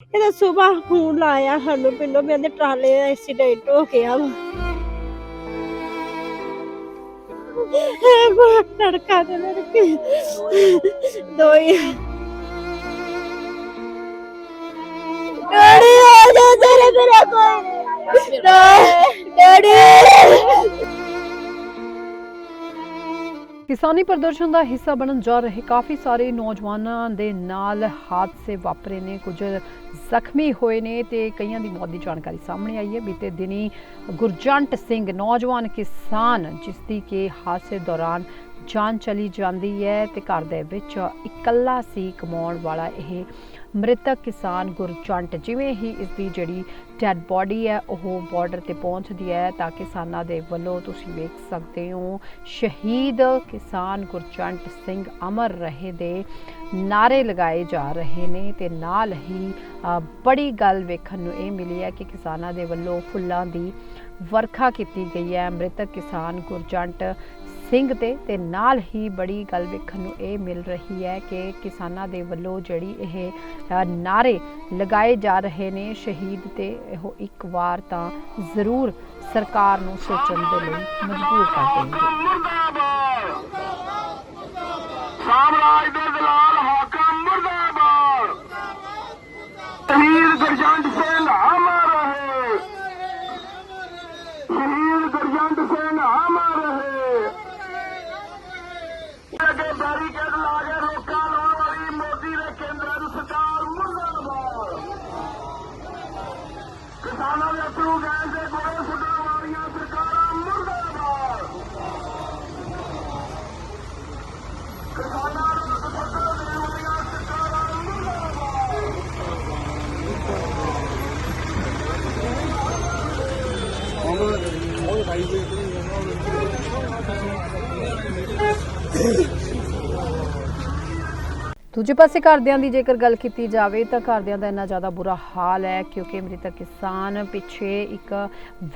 ਇਹਦਾ ਸਵੇਰ ਫੋਨ ਲਾਇਆ ਸਾਨੂੰ ਪਿੰਡੋਂ ਵੀ ਕਹਿੰਦੇ ਟਰਾਲੇ ਦਾ ਐਕਸੀਡੈਂਟ ਹੋ ਗਿਆ ਵਾ। ਬਹੁਤ ਲੜਕਾ ਤੇ ਲੜਕੀ ਦੋਈ। ਡੈਡੀ ਆ ਜਾ ਤੇਰੇ ਮੇਰਾ ਕੋਈ ਡੈਡੀ। ਕਿਸਾਨੀ ਪ੍ਰਦਰਸ਼ਨ ਦਾ ਹਿੱਸਾ ਬਣਨ ਜਾ ਰਹੇ ਕਾਫੀ ਸਾਰੇ ਨੌਜਵਾਨਾਂ ਦੇ ਨਾਲ ਹਾਦਸੇ ਵਾਪਰੇ ਨੇ। ਕੁਝ ਜ਼ਖਮੀ ਹੋਏ ਨੇ ਤੇ ਕਈਆਂ ਦੀ ਮੌਤ ਦੀ ਜਾਣਕਾਰੀ ਸਾਹਮਣੇ ਆਈ ਹੈ। ਬੀਤੇ ਦਿਨੀ ਗੁਰਜੰਟ ਸਿੰਘ, ਨੌਜਵਾਨ ਕਿਸਾਨ, ਜਿਸ ਦੀ ਕਿ ਹਾਦਸੇ ਦੌਰਾਨ ਜਾਨ ਚਲੀ ਜਾਂਦੀ ਹੈ ਤੇ ਘਰ ਦੇ ਵਿੱਚ ਇਕੱਲਾ ਸੀ, ਕਮਾਉਣ ਵਾਲਾ ਇਹ ਮ੍ਰਿਤਕ ਕਿਸਾਨ ਗੁਰਜੰਟ ਜਿਵੇਂ ਹੀ ਇਸ ਦੀ ਜਿਹੜੀ ਡੈਡ ਬੋਡੀ ਹੈ, ਉਹ ਬਾਰਡਰ ਤੇ ਪਹੁੰਚਦੀ ਹੈ, ਤਾਂ ਕਿਸਾਨਾਂ ਦੇ ਵੱਲੋਂ ਤੁਸੀਂ ਵੇਖ ਸਕਦੇ ਹੋ, ਸ਼ਹੀਦ ਕਿਸਾਨ ਗੁਰਜੰਟ ਸਿੰਘ ਅਮਰ ਰਹੇ ਦੇ ਨਾਰੇ ਲਗਾਏ ਜਾ ਰਹੇ ਨੇ ਤੇ ਨਾਲ ਹੀ ਬੜੀ ਗੱਲ ਵੇਖਣ ਨੂੰ ਇਹ ਮਿਲੀ ਹੈ ਕਿ ਕਿਸਾਨਾਂ ਦੇ ਵੱਲੋਂ ਫੁੱਲਾਂ ਦੀ ਵਰਖਾ ਕੀਤੀ ਗਈ ਹੈ। ਮ੍ਰਿਤਕ ਕਿਸਾਨ ਗੁਰਜੰਟ ਸਿੰਘ ਤੇ ਤੇ ਨਾਲ ਹੀ ਬੜੀ ਗੱਲ ਵੇਖਣ ਨੂੰ ਇਹ ਮਿਲ ਰਹੀ ਹੈ ਕਿ ਕਿਸਾਨਾਂ ਦੇ ਵੱਲੋਂ ਜਿਹੜੀ ਇਹ ਅ, ਨਾਰੇ ਲਗਾਏ ਜਾ ਰਹੇ ਨੇ ਸ਼ਹੀਦ ਤੇ ਇਹੋ ਇੱਕ ਵਾਰ ਤਾਂ ਜ਼ਰੂਰ ਸਰਕਾਰ ਨੂੰ ਸੋਚਣ ਦੇ ਲਈ ਮਜਬੂਰ ਕਰ ਦੇਣਗੇ। ਸਾਮਰਾਜ ਦੇ ਦਲਾਲ ਹਾਕਮ ਮੁਰਦਾਬਾਦ। ਸ਼ਹੀਦ ਗੁਰਜੰਟ ਸਿੰਘ ਅਮਰ ਰਹੇ ਸ਼ਹੀਦ ਗੁਰਜੰਟ Hey! ਦੂਜੇ ਪਾਸੇ ਘਰਦਿਆਂ ਦੀ ਜੇਕਰ ਗੱਲ ਕੀਤੀ ਜਾਵੇ ਤਾਂ ਘਰਦਿਆਂ ਦਾ ਇੰਨਾ ਜ਼ਿਆਦਾ ਬੁਰਾ ਹਾਲ ਹੈ ਕਿਉਂਕਿ ਮ੍ਰਿਤਕ ਕਿਸਾਨ ਪਿੱਛੇ ਇੱਕ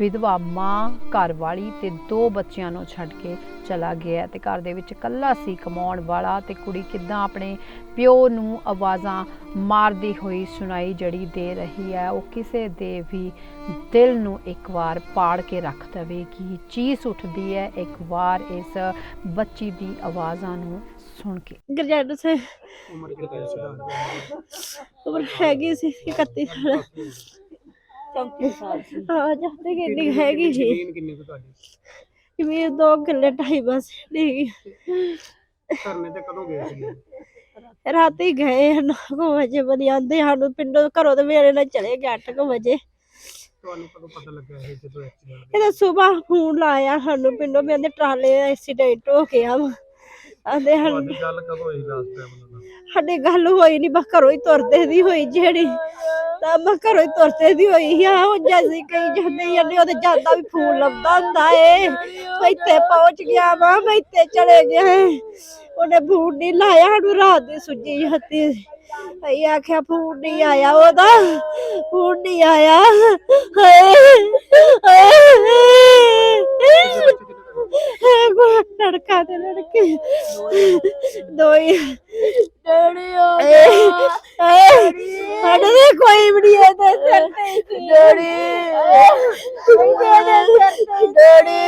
ਵਿਧਵਾ ਮਾਂ ਘਰ ਵਾਲੀ ਤੇ ਦੋ ਬੱਚਿਆਂ ਨੂੰ ਛੱਡ ਕੇ ਚਲਾ ਗਿਆ ਤੇ ਘਰ ਦੇ ਵਿੱਚ ਇਕੱਲਾ ਸੀ ਕਮਾਉਣ ਵਾਲਾ ਤੇ ਕੁੜੀ ਕਿੱਦਾਂ ਆਪਣੇ ਪਿਓ ਨੂੰ ਆਵਾਜ਼ਾਂ ਮਾਰਦੀ ਹੋਈ ਸੁਣਾਈ ਜੜੀ ਦੇ ਰਹੀ ਹੈ, ਉਹ ਕਿਸੇ ਦੇ ਵੀ ਦਿਲ ਨੂੰ ਇੱਕ ਵਾਰ ਪਾੜ ਕੇ ਰੱਖ ਦੇਵੇਗੀ ਚੀਸ ਉੱਠਦੀ ਹੈ, ਇੱਕ ਵਾਰ ਇਸ ਬੱਚੀ ਦੀ ਆਵਾਜ਼ਾਂ ਨੂੰ ਸੁਣ ਕੇ। ਗਰਜੰਟ ਸੇ ਉਮਰ ਹੈਗੀ ਸੀ 31 ਸਾਲ। 34 ਸਾਲ ਸੀ। ਹਾਂ ਜਾਂਦੇ ਕਿੰਨੀ ਕੁ ਹੈਗੀ ਸੀ। ਕਿੰਨੀ ਕੁ ਤੁਹਾਡੀ? ਜਿਵੇਂ ਦੋ ਕਿੱਲੇ ਢਾਈ ਬਸ ਨਹੀਂ ਧਰਨੇ ਤੇ ਕਦੋਂ ਗਏ ਸੀ ਰਾਤੀ ਗਏ 9 ਵਜੇ ਬਣੀ ਆਂਦੇ ਸਾਨੂੰ ਪਿੰਡੋਂ ਘਰੋਂ ਤੇ ਮੇਰੇ ਨਾਲ ਚਲੇ ਗਏ 8 ਵਜੇ। ਤੁਹਾਨੂੰ ਕਦੋਂ ਪਤਾ ਲੱਗਾ ਇਹ ਜਦੋਂ ਐਕਸੀਡੈਂਟ ਇਹਦਾ ਸਵੇਰ ਫੋਨ ਲਾਇਆ ਸਾਨੂੰ ਪਿੰਡੋਂ ਵੀ ਕਹਿੰਦੇ ਟਰਾਲੇ ਐਕਸੀਡੈਂਟ ਹੋ ਗਿਆ ਵਾ। ਆਂਦੇ ਹਨ ਤੁਹਾਡੀ ਗੱਲ ਕਦੋਂ ਹੋਈ ਲਾਸਟ ਟਾਈਮ ਉਹਨਾਂ ਨਾਲ? ਸਾਡੀ ਗੱਲ ਹੋਈ ਨਹੀਂ ਬਸ ਘਰੋਂ ਹੀ ਤੁਰਦੇ ਦੀ ਹੋਈ ਜਿਹੜੀ। ਤਾਂ ਮੈਂ ਘਰੋਂ ਹੀ ਤੁਰਦੇ ਦੀ ਹੋਈ ਆ ਹੁਣ ਜੈਸੀ ਕਈ ਜਾਂਦੇ ਜਾਂਦੇ ਉਹਦੇ ਜਾਂਦਾ ਵੀ ਫੋਨ ਲੱਭਦਾ ਹੁੰਦਾ ਏ। ਮੈਂ ਇੱਥੇ ਪਹੁੰਚ ਗਿਆ ਵਾ ਮੈਂ ਇੱਥੇ ਚਲੇ ਗਿਆ। ਉਹਨੇ ਫੋਨ ਨਹੀਂ ਲਾਇਆ ਸਾਨੂੰ ਰਾਤ ਦੀ ਸੁੱਜੀ ਹੱਤੀ ਅਈ ਆਖਿਆ ਫੋਨ ਨਹੀਂ ਆਇਆ ਉਹਦਾ। ਫੋਨ ਨਹੀਂ ਆਇਆ। ਹਾਏ ਬਹੁਤ ਲੜਕਾ ਤੇ ਲੜਕੀ ਦੋਈ ਡੈਡੀ ਆ ਸਾਡੇ ਦੇ ਕੋਈ ਵੀ ਨਹੀਂ ਹੈ ਤੇ ਸਿਰ ਤੇ ਡੈਡੀ ਡੈਡੀ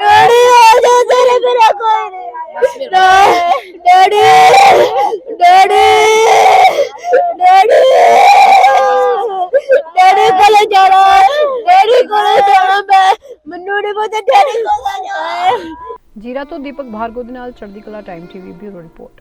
ਡੈਡੀ ਆ ਜਾ ਤੇਰੇ ਮੇਰਾ ਕੋਈ ਨਹੀਂ ਡੈਡੀ ਡੈਡੀ ਡੈਡੀ ਡੈਡੀ ਕੋਲ ਜਾਣਾ ਡੈਡੀ ਕੋਲ ਜਾਣਾ ਮੈਂ। ਮੈਨੂੰ ਨਹੀਂ ਪਤਾ ਡੈਡੀ ਕੋਲ ਜਾਣਾ। ਜੀਰਾ ਤੋਂ ਦੀਪਕ ਭਾਰਗੋ ਦੇ ਨਾਲ ਚੜ੍ਹਦੀ ਕਲਾ ਟਾਈਮ ਟੀਵੀ ਬਿਊਰੋ ਰਿਪੋਰਟ।